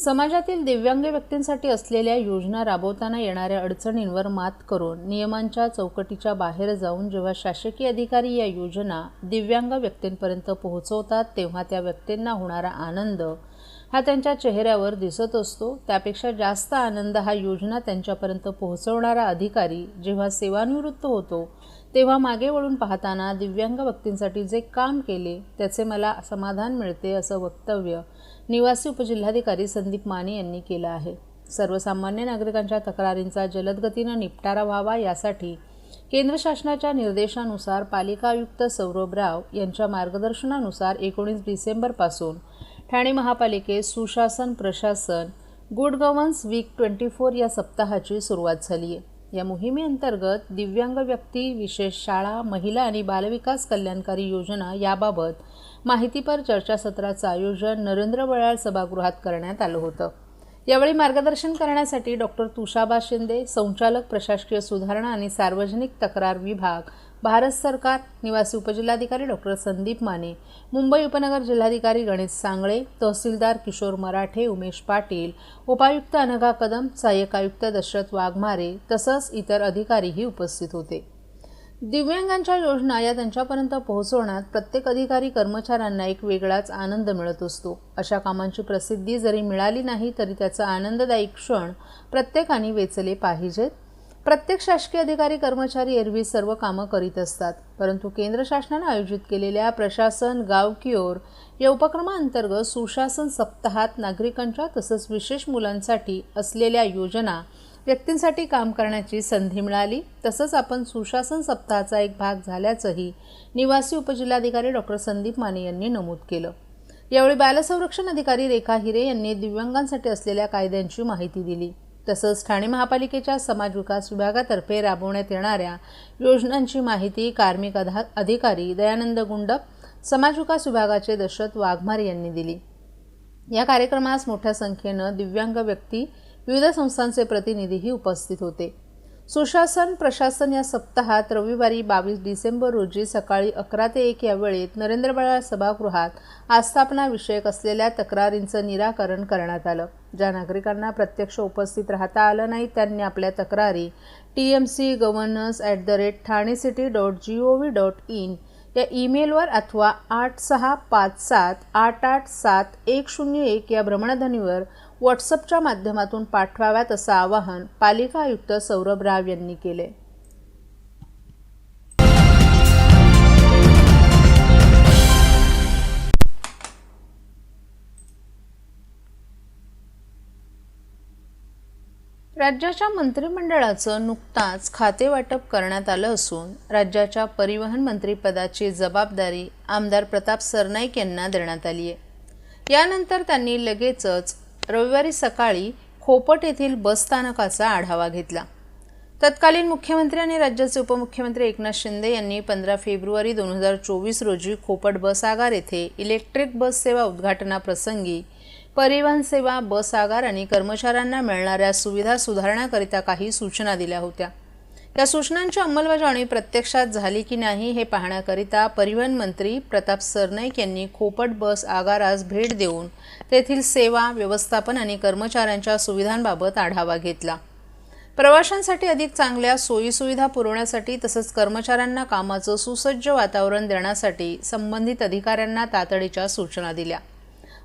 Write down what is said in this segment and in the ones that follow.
समाजातील दिव्यांग व्यक्तींसाठी असलेल्या योजना राबवताना येणाऱ्या अडचणींवर मात करून नियमांच्या चौकटीच्या बाहेर जाऊन जेव्हा शासकीय अधिकारी या योजना दिव्यांग व्यक्तींपर्यंत पोहोचवतात तेव्हा त्या व्यक्तींना होणारा आनंद हा त्यांच्या चेहऱ्यावर दिसत असतो. त्यापेक्षा जास्त आनंद हा योजना त्यांच्यापर्यंत पोहोचवणारा अधिकारी जेव्हा सेवानिवृत्त होतो तेव्हा मागे वळून पाहताना दिव्यांग व्यक्तींसाठी जे काम केले त्याचे मला समाधान मिळते असं वक्तव्य निवासी उपजिल्हाधिकारी संदीप माने यांनी केलं आहे. सर्वसामान्य नागरिकांच्या तक्रारींचा जलदगतीनं निपटारा व्हावा यासाठी केंद्र शासनाच्या निर्देशानुसार पालिका आयुक्त सौरभ राव यांच्या मार्गदर्शनानुसार एकोणीस डिसेंबरपासून ठाणे महापालिकेत सुशासन प्रशासन good governance week twenty four या सप्ताहाची सुरुवात झाली आहे. या मोहिमेअंतर्गत दिव्यांग व्यक्ती विशेष शाळा महिला आणि बालविकास कल्याणकारी योजना याबाबत माहितीपर चर्चासत्राचं आयोजन नरेंद्र बळाळ सभागृहात करण्यात आलं होतं. यावेळी मार्गदर्शन करण्यासाठी डॉक्टर तुषाबा शिंदे संचालक प्रशासकीय सुधारणा आणि सार्वजनिक तक्रार विभाग भारत सरकार निवासी उपजिल्हाधिकारी डॉक्टर संदीप माने मुंबई उपनगर जिल्हाधिकारी गणेश सांगळे तहसीलदार किशोर मराठे उमेश पाटील उपायुक्त अनघा कदम सहाय्यक आयुक्त दशरथ वाघमारे तसंच इतर अधिकारीही उपस्थित होते. दिव्यांगांच्या योजना या त्यांच्यापर्यंत पोहोचवण्यात प्रत्येक अधिकारी कर्मचाऱ्यांना एक वेगळाच आनंद मिळत असतो. अशा कामांची प्रसिद्धी जरी मिळाली नाही तरी त्याचा आनंददायी क्षण प्रत्येकाने वेचले पाहिजेत. प्रत्येक शासकीय अधिकारी कर्मचारी एरवी सर्व कामं करीत असतात. परंतु केंद्र शासनाने आयोजित केलेल्या प्रशासन गाव की ओर या उपक्रमाअंतर्गत सुशासन सप्ताहात नागरिकांच्या तसंच विशेष मुलांसाठी असलेल्या योजना व्यक्तींसाठी काम करण्याची संधी मिळाली. तसंच आपण सुशासन सप्ताहाचा एक भाग झाल्याचंही निवासी उपजिल्हाधिकारी डॉक्टर संदीप माने यांनी नमूद केलं. यावेळी बालसंरक्षण अधिकारी रेखा हिरे यांनी दिव्यांगांसाठी असलेल्या कायद्यांची माहिती दिली. तसंच ठाणे महापालिकेच्या समाज विकास विभागातर्फे राबवण्यात येणाऱ्या योजनांची माहिती कार्मिक अधा अधिकारी दयानंद गुंडप समाज विकास विभागाचे दशरथ वाघमारे यांनी दिली. या कार्यक्रमास मोठ्या संख्येनं दिव्यांग व्यक्ती विविध संस्थांचे प्रतिनिधीही उपस्थित होते. सुशासन प्रशासन या सप्ताहात रविवारी बावीस डिसेंबर रोजी सकाळी अकरा ते एक या वेळेत नरेंद्र बाळा सभागृहात आस्थापना विषयक असलेल्या तक्रारींचं निराकरण करण्यात आलं. ज्या नागरिकांना प्रत्यक्ष उपस्थित राहता आलं नाही त्यांनी आपल्या तक्रारी T M C governance at the rate Thane city dot G O V dot in या ईमेलवर अथवा आठ सहा पाच सात आठ आठ सात एक शून्य एक या भ्रमणध्वनीवर व्हॉट्सअपच्या माध्यमातून पाठवाव्यात असं आवाहन पालिका आयुक्त सौरभ राव यांनी केले. राज्याच्या मंत्रिमंडळाचं नुकताच खातेवाटप करण्यात आलं असून राज्याच्या परिवहन मंत्रीपदाची जबाबदारी आमदार प्रताप सरनाईक यांना देण्यात आली आहे यानंतर त्यांनी लगेचच रविवारी सकाळी खोपट येथील बसस्थानकाचा आढावा घेतला. तत्कालीन मुख्यमंत्री आणि राज्याचे उपमुख्यमंत्री एकनाथ शिंदे यांनी पंधरा फेब्रुवारी दोन हजार चोवीस रोजी खोपट बस आगार येथे इलेक्ट्रिक बस सेवा उद्घाटनाप्रसंगी परिवहन सेवा बस आगार आणि कर्मचाऱ्यांना मिळणाऱ्या सुविधा सुधारण्याकरिता काही सूचना दिल्या होत्या. या सूचनांची अंमलबजावणी प्रत्यक्षात झाली की नाही हे पाहण्याकरिता परिवहन मंत्री प्रताप सरनाईक यांनी खोपट बस आगारास भेट देऊन तेथील सेवा व्यवस्थापन आणि कर्मचाऱ्यांच्या सुविधांबाबत आढावा घेतला. प्रवाशांसाठी अधिक चांगल्या सोयीसुविधा पुरवण्यासाठी तसंच कर्मचाऱ्यांना कामाचं सुसज्ज वातावरण देण्यासाठी संबंधित अधिकाऱ्यांना तातडीच्या सूचना दिल्या.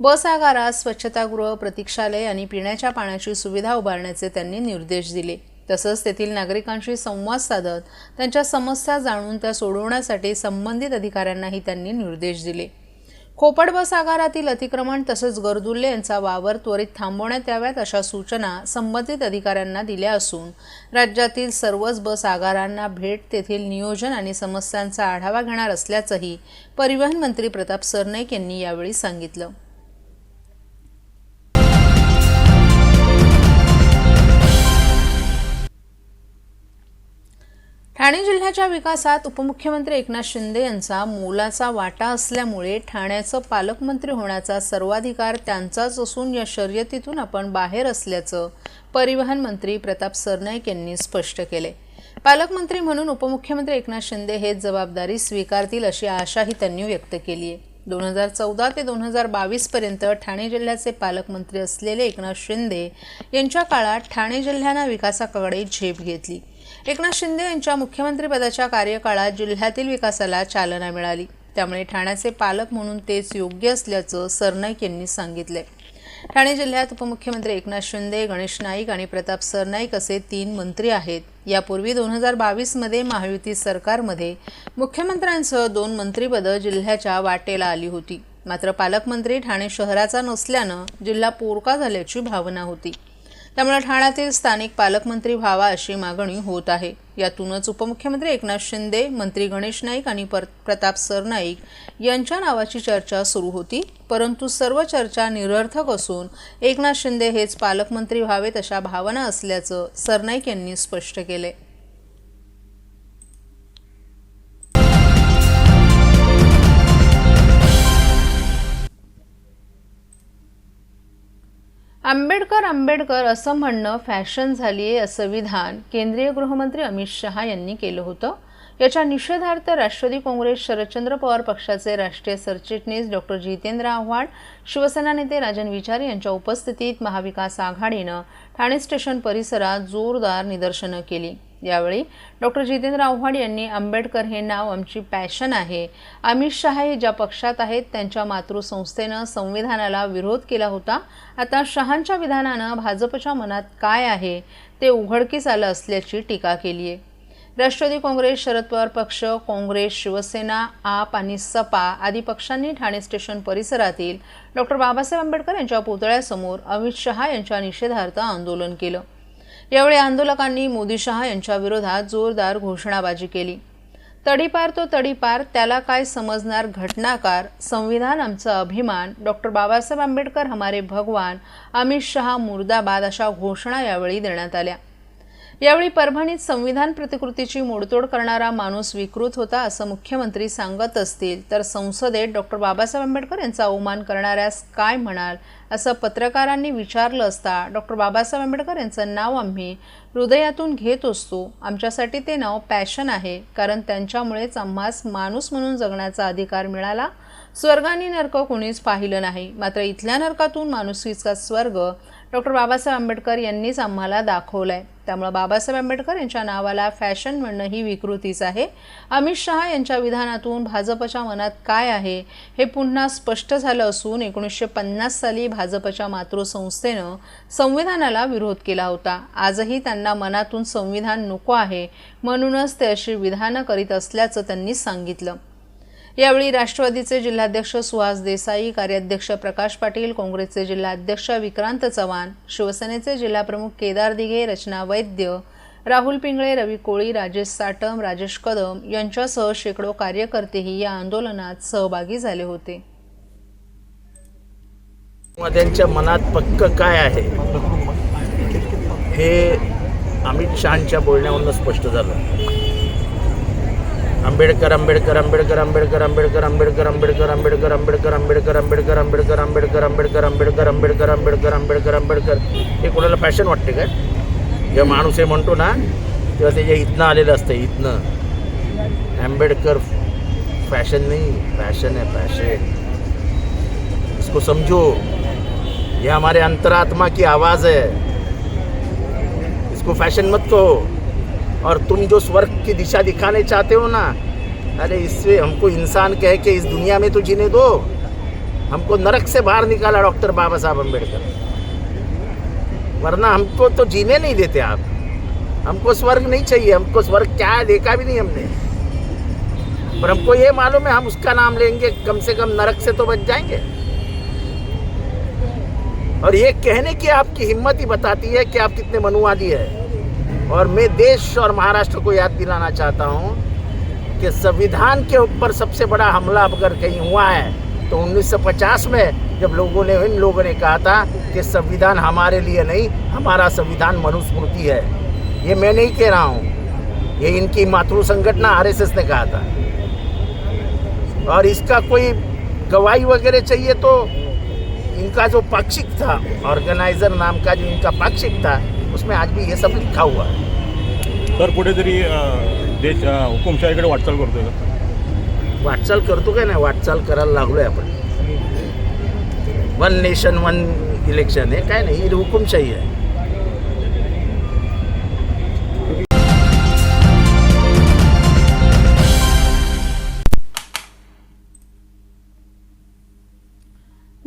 बस आगारात स्वच्छतागृह प्रतीक्षालय आणि पिण्याच्या पाण्याची सुविधा उभारण्याचे त्यांनी निर्देश दिले. तसंच तेथील नागरिकांशी संवाद साधत त्यांच्या समस्या जाणून त्या सोडवण्यासाठी संबंधित अधिकाऱ्यांनाही त्यांनी निर्देश दिले. खोपड बस आगारातील अतिक्रमण तसंच गर्दुल्ले यांचा वावर त्वरित थांबवण्यात याव्यात अशा सूचना संबंधित अधिकाऱ्यांना दिल्या असून राज्यातील सर्वच बस आगारांना भेट तेथील नियोजन आणि समस्यांचा आढावा घेणार असल्याचंही परिवहन मंत्री प्रताप सरनाईक यांनी यावेळी सांगितलं. ठाणे जिल्ह्याच्या विकासात उपमुख्यमंत्री एकनाथ शिंदे यांचा मोलाचा वाटा असल्यामुळे ठाण्याचं पालकमंत्री होण्याचा सर्वाधिकार त्यांचाच असून या शर्यतीतून आपण बाहेर असल्याचं परिवहन मंत्री प्रताप सरनाईक यांनी स्पष्ट केले. पालकमंत्री म्हणून उपमुख्यमंत्री एकनाथ शिंदे हेच जबाबदारी स्वीकारतील अशी आशाही त्यांनी व्यक्त केली आहे दोन हजार चौदा ते दोन हजार बावीसपर्यंत ठाणे जिल्ह्याचे पालकमंत्री असलेले एकनाथ शिंदे यांच्या काळात ठाणे जिल्ह्यानं विकासाकडे झेप घेतली. एकनाथ शिंदे यांच्या मुख्यमंत्रीपदाच्या कार्यकाळात जिल्ह्यातील विकासाला चालना मिळाली. त्यामुळे ठाण्याचे पालक म्हणून तेच योग्य असल्याचं सरनाईक यांनी सांगितले ठाणे जिल्ह्यात उपमुख्यमंत्री एकनाथ शिंदे गणेश नाईक आणि प्रताप सरनाईक असे तीन मंत्री आहेत. यापूर्वी दोन हजार बावीसमध्ये महायुती सरकारमध्ये मुख्यमंत्र्यांसह दोन मंत्रीपदं जिल्ह्याच्या वाटेला आली होती. मात्र पालकमंत्री ठाणे शहराचा नसल्यानं जिल्हा पोरका झाल्याची भावना होती. त्यामुळे ठाण्यातील स्थानिक पालकमंत्री व्हावा अशी मागणी होत आहे. यातूनच उपमुख्यमंत्री एकनाथ शिंदे मंत्री गणेश नाईक आणि प्रताप सरनाईक यांच्या नावाची चर्चा सुरू होती. परंतु सर्व चर्चा निरर्थक असून एकनाथ शिंदे हेच पालकमंत्री व्हावेत अशा भावना असल्याचं सरनाईक यांनी स्पष्ट केले. आंबेडकर आंबेडकर असं म्हणणं फॅशन झाली आहे असं विधान केंद्रीय गृहमंत्री अमित शहा यांनी केलं होतं. याच्या निषेधार्थ राष्ट्रवादी काँग्रेस शरदचंद्र पवार पक्षाचे राष्ट्रीय सरचिटणीस डॉक्टर जितेंद्र आव्हाड शिवसेना नेते राजन विचारे यांच्या उपस्थितीत महाविकास आघाडीनं ठाणे स्टेशन परिसरात जोरदार निदर्शनं केली. यावेळी डॉक्टर जितेंद्र आव्हाड यांनी आंबेडकर हे नाव आमची पॅशन आहे. अमित शहा हे ज्या पक्षात आहेत त्यांच्या मातृसंस्थेनं संविधानाला विरोध केला होता. आता शहांच्या विधानानं भाजपच्या मनात काय आहे ते उघडकीस आलं असल्याची टीका केली आहे राष्ट्रवादी काँग्रेस शरद पवार पक्ष काँग्रेस शिवसेना आप आणि सपा आदी पक्षांनी ठाणे स्टेशन परिसरातील डॉक्टर बाबासाहेब आंबेडकर यांच्या पुतळ्यासमोर अमित शहा यांच्या निषेधार्थ आंदोलन केलं. यावेळी आंदोलकांनी मोदी शहा यांच्या विरोधात जोरदार घोषणाबाजी केली. तडीपार तो तडीपार त्याला काय समजणार घटनाकार? संविधान आमचा अभिमान. डॉक्टर बाबासाहेब आंबेडकर हमारे भगवान अमित शहा मुर्दाबाद अशा घोषणा यावेळी देण्यात आल्या. यावेळी परभणीत संविधान प्रतिकृतीची मोडतोड करणारा माणूस विकृत होता असं मुख्यमंत्री सांगत असतील. तर संसदेत डॉक्टर बाबासाहेब आंबेडकर यांचा अवमान करणाऱ्यास काय म्हणाल असं पत्रकारांनी विचारलं असता डॉक्टर बाबासाहेब आंबेडकर यांचं नाव आम्ही हृदयातून घेत असतो. आमच्यासाठी ते नाव पॅशन आहे कारण त्यांच्यामुळेच आम्हास माणूस म्हणून जगण्याचा अधिकार मिळाला. स्वर्गाने नरक कोणीच पाहिलं नाही. मात्र इथल्या नरकातून माणुसकीचा स्वर्ग डॉक्टर बाबासाहेब आंबेडकर यांनीच आम्हाला दाखवलं आहे त्यामुळं बाबासाहेब आंबेडकर यांच्या नावाला फॅशन म्हणणं ही विकृतीच आहे. अमित शहा यांच्या विधानातून भाजपच्या मनात काय आहे हे पुन्हा स्पष्ट झालं असून एकोणीसशे पन्नास साली भाजपच्या मातृसंस्थेनं संविधानाला विरोध केला होता. आजही त्यांना मनातून संविधान नको आहे म्हणूनच ते अशी विधानं करीत असल्याचं त्यांनी सांगितलं. यावेळी राष्ट्रवादीचे जिल्हाध्यक्ष सुहास देसाई कार्याध्यक्ष प्रकाश पाटील काँग्रेसचे जिल्हाध्यक्ष विक्रांत चव्हाण शिवसेनेचे जिल्हाप्रमुख केदार दिघे रचना वैद्य राहुल पिंगळे रवी कोळी राजेश साटम राजेश कदम यांच्यासह शेकडो कार्यकर्तेही या आंदोलनात सहभागी झाले होते. त्यांच्या मनात पक्क काय आहे? हे अमित शहाच्या बोलण्यावरून स्पष्ट झालं. आंबेडकर आंबेडकर आंबेडकर आंबेडकर आंबेडकर आंबेडकर आंबेडकर आंबेडकर आंबेडकर आंबेडकर आंबेडकर आंबेडकर आंबेडकर आंबेडकर आंबेडकर आंबेडकर आंबेडकर आंबेडकर आंबेडकर हे कोणाला फॅशन वाटते काय जेव्हा माणूस हे म्हणतो ना तेव्हा त्याच्या इथनं आलेलं असतं इथनं आंबेडकर फॅशन नाही फॅशन आहे फॅशन इसको समझो ये हमारे अंतरात्मा की आवाज़ है इसको फैशन मत कहो और तुम जो स्वर्ग की दिशा दिखाने चाहते हो ना, अरे इससे हमको इंसान कह के इस दुनिया में तो जीने दो। हमको नरक से बाहर निकाला डॉक्टर बाबा साहब अंबेडकर वरना हमको तो जीने नहीं देते आप। हमको स्वर्ग नहीं चाहिए, हमको स्वर्ग क्या है देखा भी नहीं हमने। पर हमको ये मालूम है, हम उसका नाम लेंगे, कम से कम नरक से तो बच जाएँगे। और ये कहने की आपकी हिम्मत ही बताती है कि आप कितने मनुवादी है। और मैं देश और महाराष्ट्र को याद दिलाना चाहता हूँ कि संविधान के ऊपर सबसे बड़ा हमला अगर कहीं हुआ है तो 1950 में जब लोगों ने, इन लोगों ने कहा था कि संविधान हमारे लिए नहीं, हमारा संविधान मनुस्मृति है। ये मैं नहीं कह रहा हूँ। ये इनकी मातृ संगठन आरएसएस ने कहा था। और इसका कोई गवाही वगैरह चाहिए तो इनका जो पाक्षिक था, ऑर्गेनाइजर नाम का जो इनका पाक्षिक था उसमें आज भी ये सब लिखा हुआ है। तर कुठेतरी अ, देश अ, हुकुमशाहीकडे वाटचाल करतोय का? वाटचाल करतो काय नाही? वाटचाल करायला लागलोय आपण. वन नेशन वन इलेक्शन आहे. काय नाही ही हुकुमशाही आहे.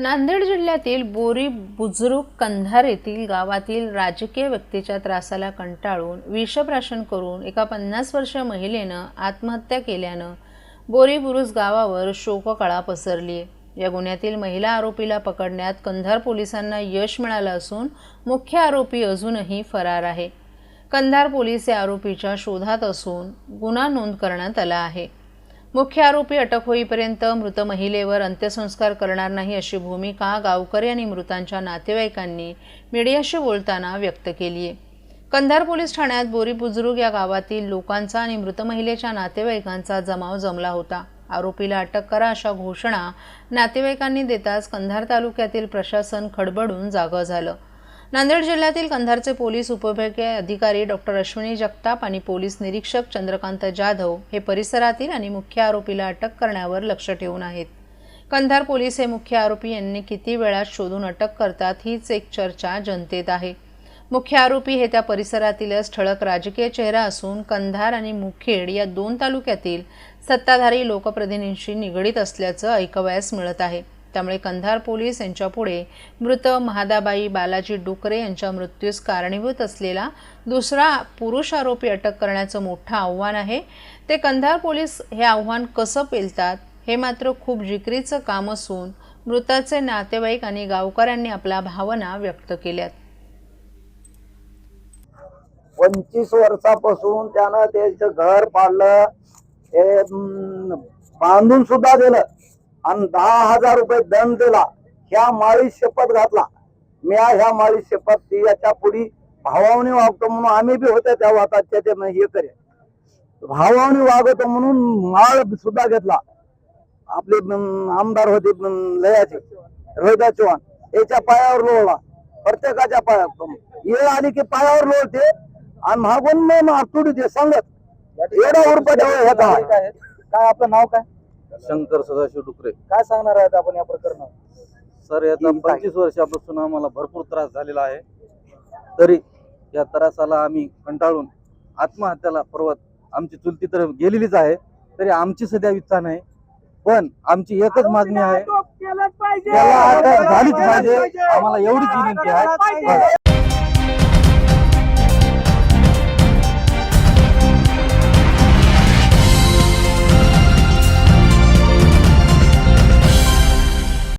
नांदेड जिल्ह्यातील बोरी बुजुर्ग कंधार येथील गावातील राजकीय व्यक्तीच्या त्रासाला कंटाळून विषप्राशन करून एका पन्नास वर्षीय महिलेनं आत्महत्या केल्यानं बोरी बुरुज गावावर शोककळा पसरली. आहे या गुन्ह्यातील महिला आरोपीला पकडण्यात कंधार पोलिसांना यश मिळालं असून मुख्य आरोपी अजूनही फरार आहे. कंधार पोलीस या आरोपीच्या शोधात असून गुन्हा नोंद करण्यात आला आहे. मुख्य आरोपी अटक होईपर्यंत मृत महिलेवर अंत्यसंस्कार करणार नाही अशी भूमिका गावकरी आणि मृतांच्या नातेवाईकांनी मीडियाशी बोलताना व्यक्त केली आहे कंधार पोलीस ठाण्यात बोरी बुजुर्ग या गावातील लोकांचा आणि मृत महिलेच्या नातेवाईकांचा जमाव जमला होता. आरोपीला अटक करा अशा घोषणा नातेवाईकांनी देताच कंधार तालुक्यातील प्रशासन खडबडून जागं झालं. नांदेड जिल्ह्यातील कंधारचे पोलीस उपविभागीय अधिकारी डॉक्टर अश्विनी जगताप आणि पोलीस निरीक्षक चंद्रकांत जाधव हे परिसरातील आणि मुख्य आरोपीला अटक करण्यावर लक्ष ठेवून आहेत. कंधार पोलीस हे मुख्य आरोपी यांनी किती वेळात शोधून अटक करतात हीच एक चर्चा जनतेत आहे. मुख्य आरोपी हे त्या परिसरातीलच ठळक राजकीय चेहरा असून कंधार आणि मुखेड या दोन तालुक्यातील सत्ताधारी लोकप्रतिनिधींशी निगडीत असल्याचं ऐकवयास मिळत आहे. त्यामुळे कंधार पोलीस यांच्यापुढे मृत महादाबाई बालाजी डुकरे यांच्या मृत्यूस कारणीभूत असलेला दुसरा पुरुष आरोपी अटक करण्याचं मोठं आव्हान आहे. ते कंधार पोलीस हे आव्हान कसं पेलतात हे मात्र खूप जिकरीचं काम असून मृताचे नातेवाईक आणि गावकऱ्यांनी आपल्या भावना व्यक्त केल्यात. पंचवीस वर्षापासून त्यानं त्याचं घर पाडलं बांधून सुद्धा दिलं. आणि दहा हजार रुपये दंड दिला ह्या माळी शपथ घातला. मी ह्या माळी शपथ याच्या पुढी भावावणी वागतो म्हणून आम्ही बी होत्या त्या वाताच्या ते हे करे. भावावणी वागतो म्हणून माळ सुद्धा घेतला. आपले आमदार होते लयाचे रोहिदा चव्हाण याच्या पायावर लोळला. प्रत्येकाच्या पायावर येळ आली की पायावर लोळते आणि मागून मग आतुडी ते सांगत एवढा उरपा काय आपलं नाव काय? शंकर सदाशिव डुकरे. काय सांगणार आहेत आपण या प्रकरणात सर याचा पंचवीस वर्षापासून आम्हाला भरपूर त्रास झालेला आहे. तरी या त्रासाला आम्ही कंटाळून आत्महत्याला पर्वत आमची चुलती तर गेलेलीच आहे. तरी आमची सध्या इच्छा नाही. पण आमची एकच मागणी आहे. त्याला झालीच पाहिजे. आम्हाला एवढीच विनंती आहे.